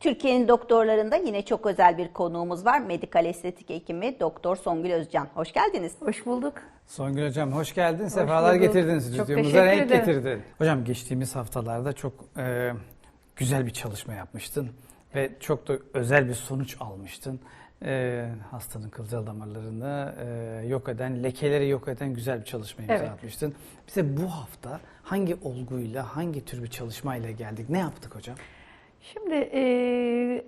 Türkiye'nin doktorlarında yine çok özel bir konuğumuz var. Medikal estetik hekimi Doktor Songül Özcan. Hoş geldiniz. Hoş bulduk. Songül Hocam hoş geldin. Sefalar bulduk. getirdiniz. Çok Stüdyomuza teşekkür renk ederim. getirdin. Hocam geçtiğimiz haftalarda çok e, güzel bir çalışma yapmıştın. Ve çok da özel bir sonuç almıştın. E, hastanın kılcal damarlarını e, yok eden, lekeleri yok eden güzel bir çalışma imza Evet. atmıştın. Bize bu hafta hangi olguyla, hangi tür bir çalışmayla geldik? Ne yaptık hocam? Şimdi e,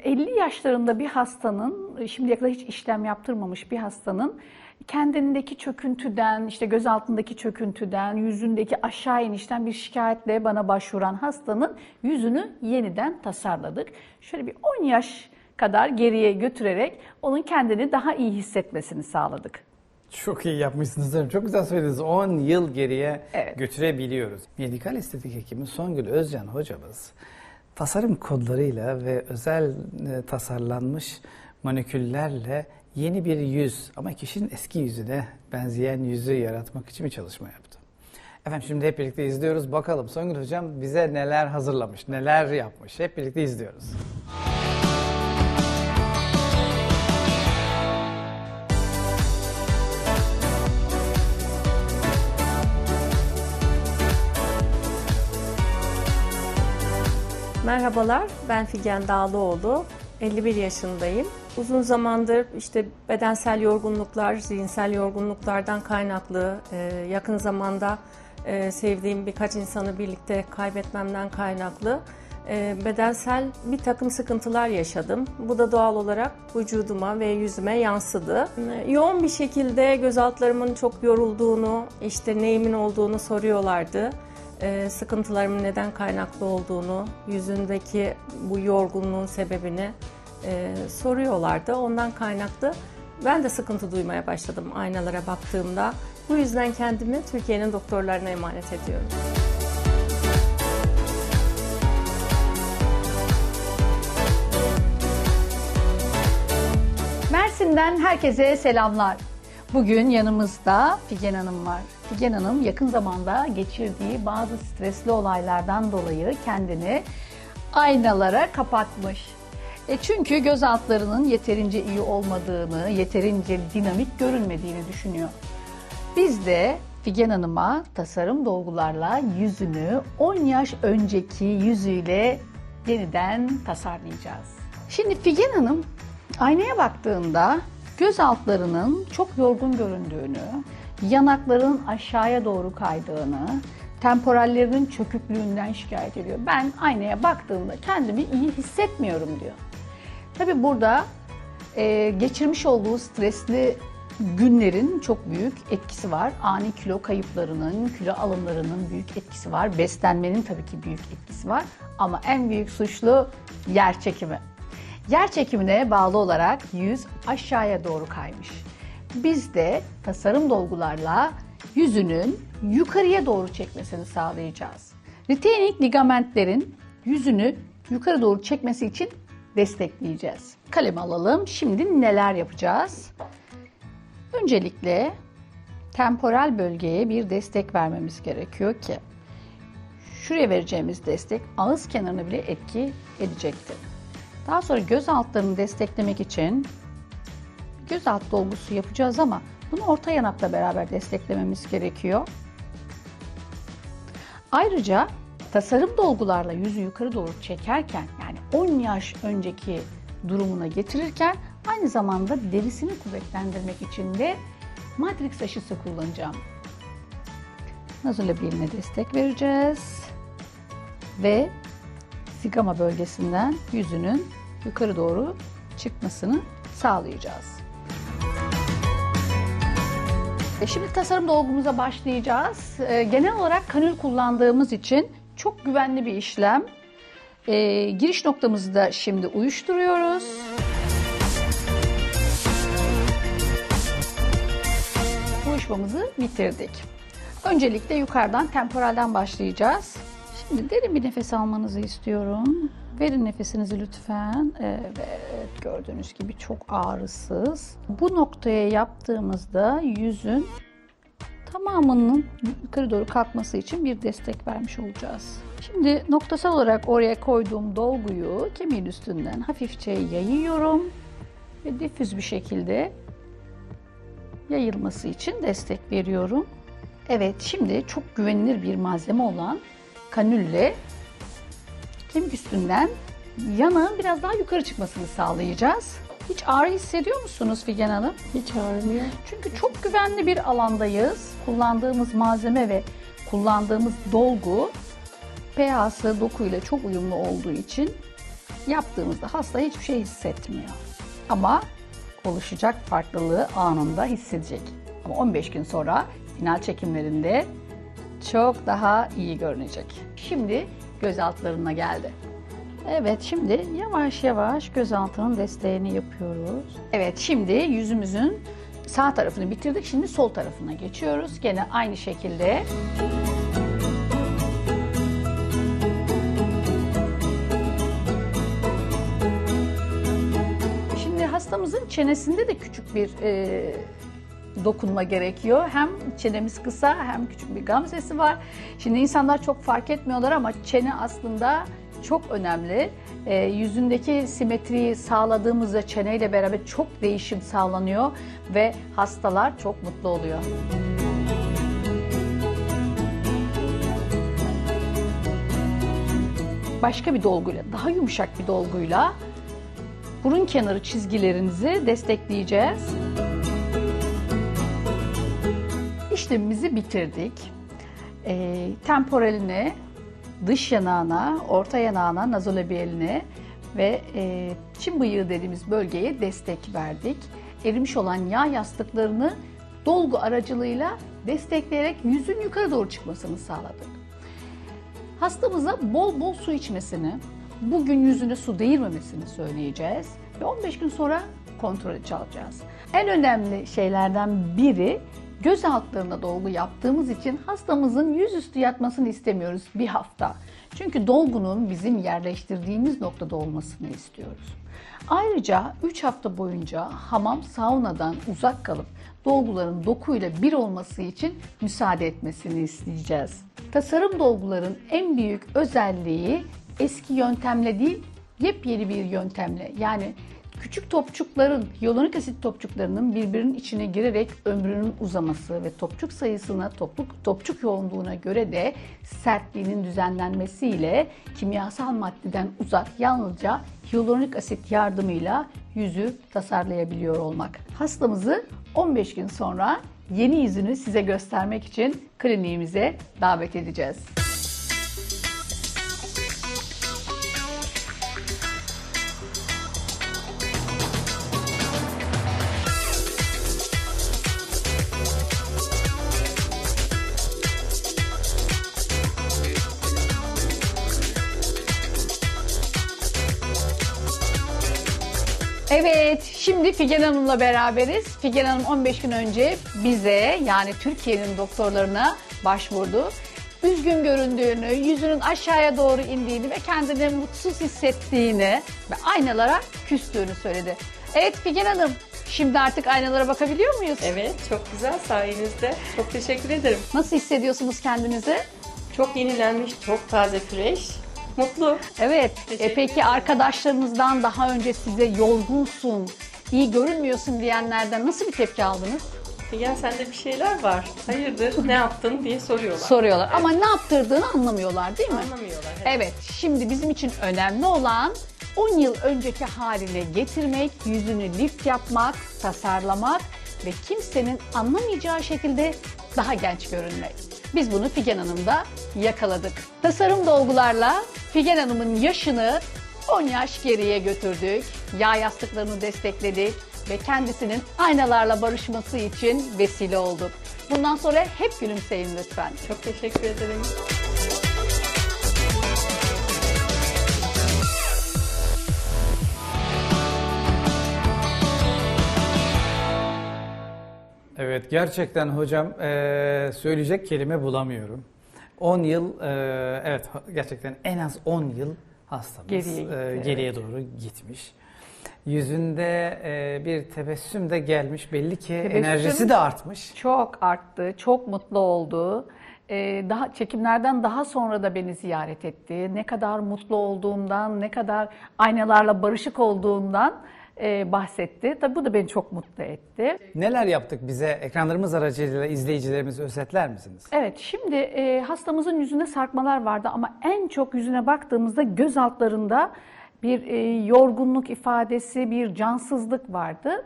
50 yaşlarında bir hastanın, şimdiye kadar hiç işlem yaptırmamış bir hastanın kendindeki çöküntüden, işte göz altındaki çöküntüden, yüzündeki aşağı inişten bir şikayetle bana başvuran hastanın yüzünü yeniden tasarladık. Şöyle bir 10 yaş kadar geriye götürerek onun kendini daha iyi hissetmesini sağladık. Çok iyi yapmışsınız hocam. Çok güzel söylediniz. 10 yıl geriye Evet. götürebiliyoruz. Medikal estetik hekimi Songül Özcan hocamız tasarım kodlarıyla ve özel e, tasarlanmış maniküllerle yeni bir yüz ama kişinin eski yüzüne benzeyen yüzü yaratmak için bir çalışma yaptı. Efendim şimdi hep birlikte izliyoruz. Bakalım Songül hocam bize neler hazırlamış, neler yapmış. Hep birlikte izliyoruz. Merhabalar, ben Figen Dağlıoğlu. 51 yaşındayım. Uzun zamandır işte bedensel yorgunluklar, zihinsel yorgunluklardan kaynaklı, e, yakın zamanda e, sevdiğim birkaç insanı birlikte kaybetmemden kaynaklı bedensel bir takım sıkıntılar yaşadım. Bu da doğal olarak vücuduma ve yüzüme yansıdı. E, Yoğun bir şekilde göz altlarımın çok yorulduğunu, işte neyimin olduğunu soruyorlardı e, sıkıntılarımın neden kaynaklı olduğunu, yüzündeki bu yorgunluğun sebebini e, soruyorlardı. Ondan kaynaklı ben de sıkıntı duymaya başladım aynalara baktığımda. Bu yüzden kendimi Türkiye'nin doktorlarına emanet ediyorum. Mersin'den herkese selamlar. Bugün yanımızda Figen Hanım var. Figen Hanım yakın zamanda geçirdiği bazı stresli olaylardan dolayı kendini aynalara kapatmış. E çünkü göz altlarının yeterince iyi olmadığını, yeterince dinamik görünmediğini düşünüyor. Biz de Figen Hanım'a tasarım dolgularla yüzünü 10 yaş önceki yüzüyle yeniden tasarlayacağız. Şimdi Figen Hanım aynaya baktığında göz altlarının çok yorgun göründüğünü, yanakların aşağıya doğru kaydığını, temporallerinin çöküklüğünden şikayet ediyor. Ben aynaya baktığımda kendimi iyi hissetmiyorum diyor. Tabii burada e, geçirmiş olduğu stresli günlerin çok büyük etkisi var. Ani kilo kayıplarının, kilo alımlarının büyük etkisi var. Beslenmenin tabii ki büyük etkisi var. Ama en büyük suçlu yer çekimi. Yer çekimine bağlı olarak yüz aşağıya doğru kaymış. Biz de tasarım dolgularla yüzünün yukarıya doğru çekmesini sağlayacağız. Retaining ligamentlerin yüzünü yukarı doğru çekmesi için destekleyeceğiz. Kalem alalım. Şimdi neler yapacağız? Öncelikle temporal bölgeye bir destek vermemiz gerekiyor ki şuraya vereceğimiz destek ağız kenarına bile etki edecektir. Daha sonra göz altlarını desteklemek için göz alt dolgusu yapacağız ama bunu orta yanakla beraber desteklememiz gerekiyor. Ayrıca tasarım dolgularla yüzü yukarı doğru çekerken yani 10 yaş önceki durumuna getirirken aynı zamanda derisini kuvvetlendirmek için de matrix aşısı kullanacağım. Nazolabiyeline destek vereceğiz ve sigama bölgesinden yüzünün yukarı doğru çıkmasını sağlayacağız. E şimdi tasarım dolgumuza başlayacağız. E, genel olarak kanül kullandığımız için çok güvenli bir işlem. E, giriş noktamızı da şimdi uyuşturuyoruz. Uyuşmamızı bitirdik. Öncelikle yukarıdan temporalden başlayacağız. Şimdi derin bir nefes almanızı istiyorum. Verin nefesinizi lütfen. Evet, gördüğünüz gibi çok ağrısız. Bu noktaya yaptığımızda yüzün tamamının yukarı doğru kalkması için bir destek vermiş olacağız. Şimdi noktasal olarak oraya koyduğum dolguyu kemiğin üstünden hafifçe yayıyorum ve difüz bir şekilde yayılması için destek veriyorum. Evet, şimdi çok güvenilir bir malzeme olan kanülle kemik üstünden yanağın biraz daha yukarı çıkmasını sağlayacağız. Hiç ağrı hissediyor musunuz Figen Hanım? Hiç ağrımıyor. Çünkü çok güvenli bir alandayız. Kullandığımız malzeme ve kullandığımız dolgu pH'sı dokuyla çok uyumlu olduğu için yaptığımızda hasta hiçbir şey hissetmiyor. Ama oluşacak farklılığı anında hissedecek. Ama 15 gün sonra final çekimlerinde çok daha iyi görünecek. Şimdi göz altlarına geldi. Evet şimdi yavaş yavaş gözaltının desteğini yapıyoruz. Evet şimdi yüzümüzün sağ tarafını bitirdik. Şimdi sol tarafına geçiyoruz. Gene aynı şekilde. Şimdi hastamızın çenesinde de küçük bir e, dokunma gerekiyor. Hem çenemiz kısa hem küçük bir gamzesi var. Şimdi insanlar çok fark etmiyorlar ama çene aslında çok önemli. E, yüzündeki simetriyi sağladığımızda çeneyle beraber çok değişim sağlanıyor ve hastalar çok mutlu oluyor. Başka bir dolguyla, daha yumuşak bir dolguyla burun kenarı çizgilerinizi destekleyeceğiz. İşlemimizi bitirdik. E, temporaline, dış yanağına, orta yanağına, nazolabiyeline ve e, çim bıyığı dediğimiz bölgeye destek verdik. Erimiş olan yağ yastıklarını dolgu aracılığıyla destekleyerek yüzün yukarı doğru çıkmasını sağladık. Hastamıza bol bol su içmesini, bugün yüzüne su değirmemesini söyleyeceğiz ve 15 gün sonra kontrol çalacağız. En önemli şeylerden biri göz altlarına dolgu yaptığımız için hastamızın yüzüstü yatmasını istemiyoruz bir hafta. Çünkü dolgunun bizim yerleştirdiğimiz noktada olmasını istiyoruz. Ayrıca 3 hafta boyunca hamam saunadan uzak kalıp dolguların dokuyla bir olması için müsaade etmesini isteyeceğiz. Tasarım dolguların en büyük özelliği eski yöntemle değil, yepyeni bir yöntemle yani küçük topçukların, hyaluronik asit topçuklarının birbirinin içine girerek ömrünün uzaması ve topçuk sayısına, topluk, topçuk yoğunluğuna göre de sertliğinin düzenlenmesiyle kimyasal maddeden uzak yalnızca hyaluronik asit yardımıyla yüzü tasarlayabiliyor olmak. Hastamızı 15 gün sonra yeni yüzünü size göstermek için kliniğimize davet edeceğiz. Evet, şimdi Figen Hanım'la beraberiz. Figen Hanım 15 gün önce bize yani Türkiye'nin doktorlarına başvurdu. Üzgün göründüğünü, yüzünün aşağıya doğru indiğini ve kendini mutsuz hissettiğini ve aynalara küstüğünü söyledi. Evet Figen Hanım, şimdi artık aynalara bakabiliyor muyuz? Evet, çok güzel sayenizde. Çok teşekkür ederim. Nasıl hissediyorsunuz kendinizi? Çok yenilenmiş, çok taze, fresh. Mutlu. Evet. E peki arkadaşlarınızdan daha önce size yorgunsun, iyi görünmüyorsun diyenlerden nasıl bir tepki aldınız? Figen sende bir şeyler var. Hayırdır, ne yaptın diye soruyorlar. Soruyorlar ama ne yaptırdığını anlamıyorlar değil mi? Anlamıyorlar. Evet. Evet, şimdi bizim için önemli olan 10 yıl önceki haline getirmek, yüzünü lift yapmak, tasarlamak ve kimsenin anlamayacağı şekilde daha genç görünmek. Biz bunu Figen Hanım'da yakaladık. Tasarım dolgularla Figen Hanım'ın yaşını 10 yaş geriye götürdük. Yağ yastıklarını destekledik ve kendisinin aynalarla barışması için vesile olduk. Bundan sonra hep gülümseyin lütfen. Çok teşekkür ederim. Evet gerçekten hocam eee, söyleyecek kelime bulamıyorum. 10 yıl eee, evet gerçekten en az 10 yıl hastamız Geriye eee, gitti, geriye doğru gitmiş. Yüzünde e, bir tebessüm de gelmiş. Belli ki Tebessüm- enerjisi de artmış. Çok arttı, çok mutlu oldu. Ee, daha çekimlerden daha sonra da beni ziyaret etti. Ne kadar mutlu olduğumdan, ne kadar aynalarla barışık olduğumdan e, bahsetti. Tabii bu da beni çok mutlu etti. Neler yaptık bize ekranlarımız aracılığıyla izleyicilerimiz özetler misiniz? Evet, şimdi e, hastamızın yüzünde sarkmalar vardı ama en çok yüzüne baktığımızda göz altlarında bir e, yorgunluk ifadesi, bir cansızlık vardı.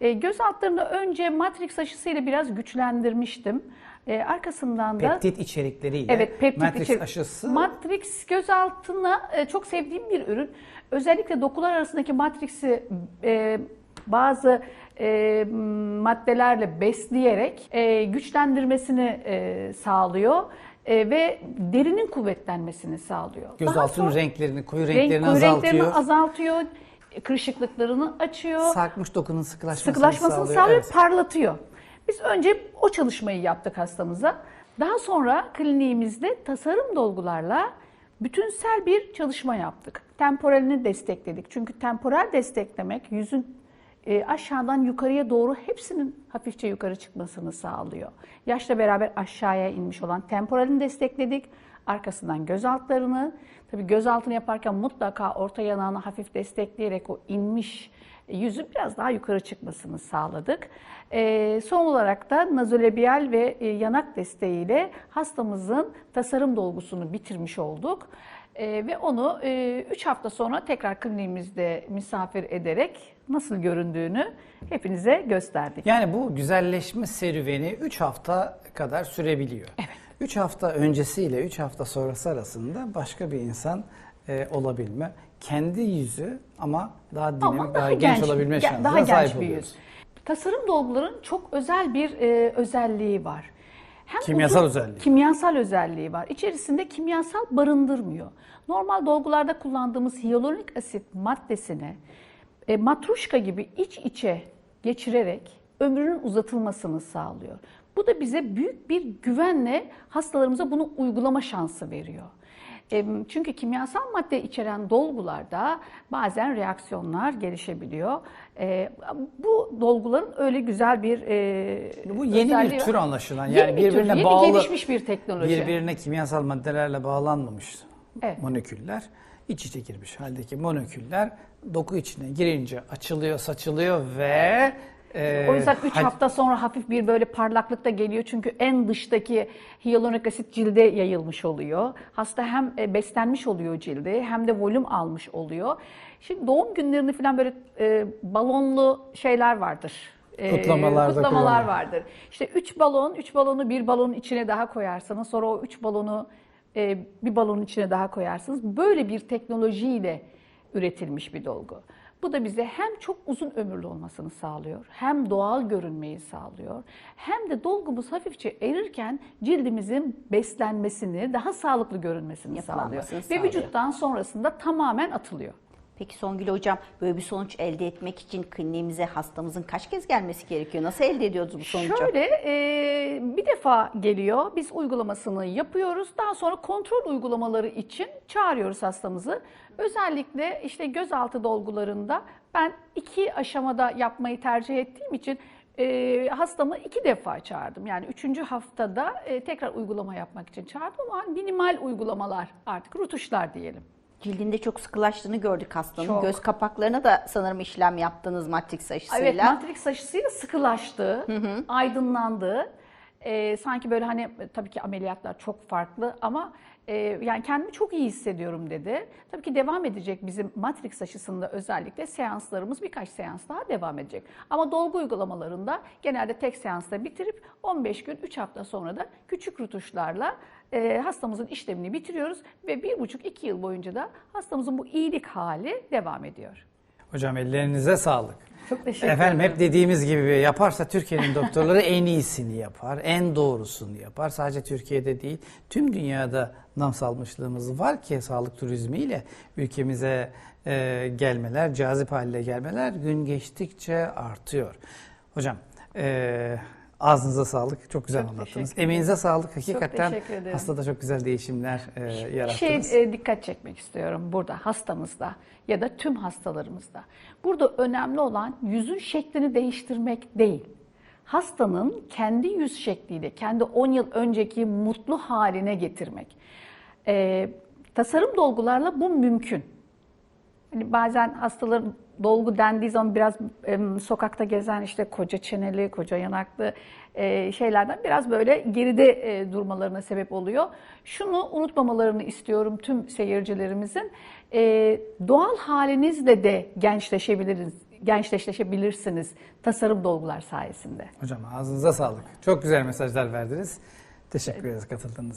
E, göz altlarını önce matrix aşısıyla biraz güçlendirmiştim. E, arkasından da Peptit içerikleriyle Evet, peptit Matrix içerik- aşısı Matrix gözaltına e, çok sevdiğim bir ürün. Özellikle dokular arasındaki matriksi e, bazı e, maddelerle besleyerek e, güçlendirmesini e, sağlıyor e, ve derinin kuvvetlenmesini sağlıyor. Gözaltının renklerini, koyu renk- renklerini koyu azaltıyor. renklerini azaltıyor, kırışıklıklarını açıyor Sarkmış dokunun sıkılaşmasını, sıkılaşmasını sağlıyor. sağlıyor, Evet. parlatıyor. Biz önce o çalışmayı yaptık hastamıza. Daha sonra kliniğimizde tasarım dolgularla bütünsel bir çalışma yaptık. Temporalini destekledik. Çünkü temporal desteklemek yüzün e, aşağıdan yukarıya doğru hepsinin hafifçe yukarı çıkmasını sağlıyor. Yaşla beraber aşağıya inmiş olan temporalini destekledik. Arkasından göz altlarını, tabii göz altını yaparken mutlaka orta yanağını hafif destekleyerek o inmiş yüzün biraz daha yukarı çıkmasını sağladık. Ee, son olarak da nazolabiyal ve e, yanak desteğiyle hastamızın tasarım dolgusunu bitirmiş olduk. Ve onu 3 hafta sonra tekrar kliniğimizde misafir ederek nasıl göründüğünü hepinize gösterdik. Yani bu güzelleşme serüveni 3 hafta kadar sürebiliyor. Evet. 3 hafta öncesiyle 3 hafta sonrası arasında başka bir insan e, olabilme, kendi yüzü ama daha dinamik, Ama daha, genç, olabilme ge- şansına daha genç sahip bir oluyoruz. yüz. Tasarım dolguların çok özel bir e, özelliği var. Hem Kimyasal özelliği. Kimyasal özelliği var. İçerisinde kimyasal barındırmıyor. Normal dolgularda kullandığımız hyaluronik asit maddesini e, matruşka gibi iç içe geçirerek ömrünün uzatılmasını sağlıyor. Bu da bize büyük bir güvenle hastalarımıza bunu uygulama şansı veriyor. Çünkü kimyasal madde içeren dolgularda bazen reaksiyonlar gelişebiliyor. E, Bu dolguların öyle güzel bir e, Bu yeni bir var. tür anlaşılan. Yeni Yani bir tür, birbirine yeni bağlı, gelişmiş bir teknoloji. birbirine kimyasal maddelerle bağlanmamış Evet. moleküller iç içe girmiş haldeki moleküller doku içine girince açılıyor, saçılıyor ve e, O yüzden 3 hal- hafta sonra hafif bir böyle parlaklık da geliyor. Çünkü en dıştaki hyaluronik asit cilde yayılmış oluyor. Hasta hem e, beslenmiş oluyor cildi hem de volüm almış oluyor. Şimdi doğum günlerini falan böyle e, balonlu şeyler vardır. E, Kutlamalarda kutlamalar vardır. İşte 3 balon, 3 balonu bir balonun içine daha koyarsanız sonra o 3 balonu e, bir balonun içine daha koyarsınız. Böyle bir teknolojiyle üretilmiş bir dolgu. Bu da bize hem çok uzun ömürlü olmasını sağlıyor, hem doğal görünmeyi sağlıyor, hem de dolgumuz hafifçe erirken cildimizin beslenmesini, daha sağlıklı görünmesini sağlıyor. Yapılanmasını Ve sağlıyor. vücuttan sonrasında tamamen atılıyor. Peki Songül Hocam böyle bir sonuç elde etmek için kliniğimize hastamızın kaç kez gelmesi gerekiyor? Nasıl elde ediyoruz bu sonucu? Şöyle e, bir defa geliyor, biz uygulamasını yapıyoruz. Daha sonra kontrol uygulamaları için çağırıyoruz hastamızı. Özellikle işte gözaltı dolgularında ben iki aşamada yapmayı tercih ettiğim için e, hastamı iki defa çağırdım. Yani üçüncü haftada e, tekrar uygulama yapmak için çağırdım ama minimal uygulamalar artık rutuşlar diyelim. Cildinde çok sıkılaştığını gördük hastanın. Çok. Göz kapaklarına da sanırım işlem yaptınız matrix aşısıyla. Evet, matris aşısıyla sıkılaştı, aydınlandı. Ee, sanki böyle hani tabii ki ameliyatlar çok farklı ama e, yani kendimi çok iyi hissediyorum dedi. Tabii ki devam edecek bizim Matrix aşısında özellikle seanslarımız birkaç seans daha devam edecek. Ama dolgu uygulamalarında genelde tek seansta bitirip 15 gün 3 hafta sonra da küçük rutuşlarla e, hastamızın işlemini bitiriyoruz ve 1,5-2 yıl boyunca da hastamızın bu iyilik hali devam ediyor. Hocam ellerinize sağlık. Çok teşekkür Efendim ederim. hep dediğimiz gibi yaparsa Türkiye'nin doktorları en iyisini yapar, en doğrusunu yapar. Sadece Türkiye'de değil, tüm dünyada nam salmışlığımız var ki sağlık turizmiyle ülkemize e, gelmeler, cazip hale gelmeler gün geçtikçe artıyor. Hocam e, Ağzınıza sağlık. Çok güzel Çok anlattınız. Emeğinize sağlık. Hakikaten ederim. hastada çok güzel değişimler e, Bir yarattınız. şey e, dikkat çekmek istiyorum burada hastamızda ya da tüm hastalarımızda. Burada önemli olan yüzün şeklini değiştirmek değil. Hastanın kendi yüz şekliyle, kendi 10 yıl önceki mutlu haline getirmek. E, tasarım dolgularla bu mümkün. Hani bazen hastaların dolgu dendiği zaman biraz em, sokakta gezen işte koca çeneli, koca yanaklı e, şeylerden biraz böyle geride e, durmalarına sebep oluyor. Şunu unutmamalarını istiyorum tüm seyircilerimizin. E, doğal halinizle de gençleşebiliriz, gençleşebilirsiniz tasarım dolgular sayesinde. Hocam ağzınıza sağlık. Çok güzel mesajlar verdiniz. Teşekkür ederiz katıldığınız için.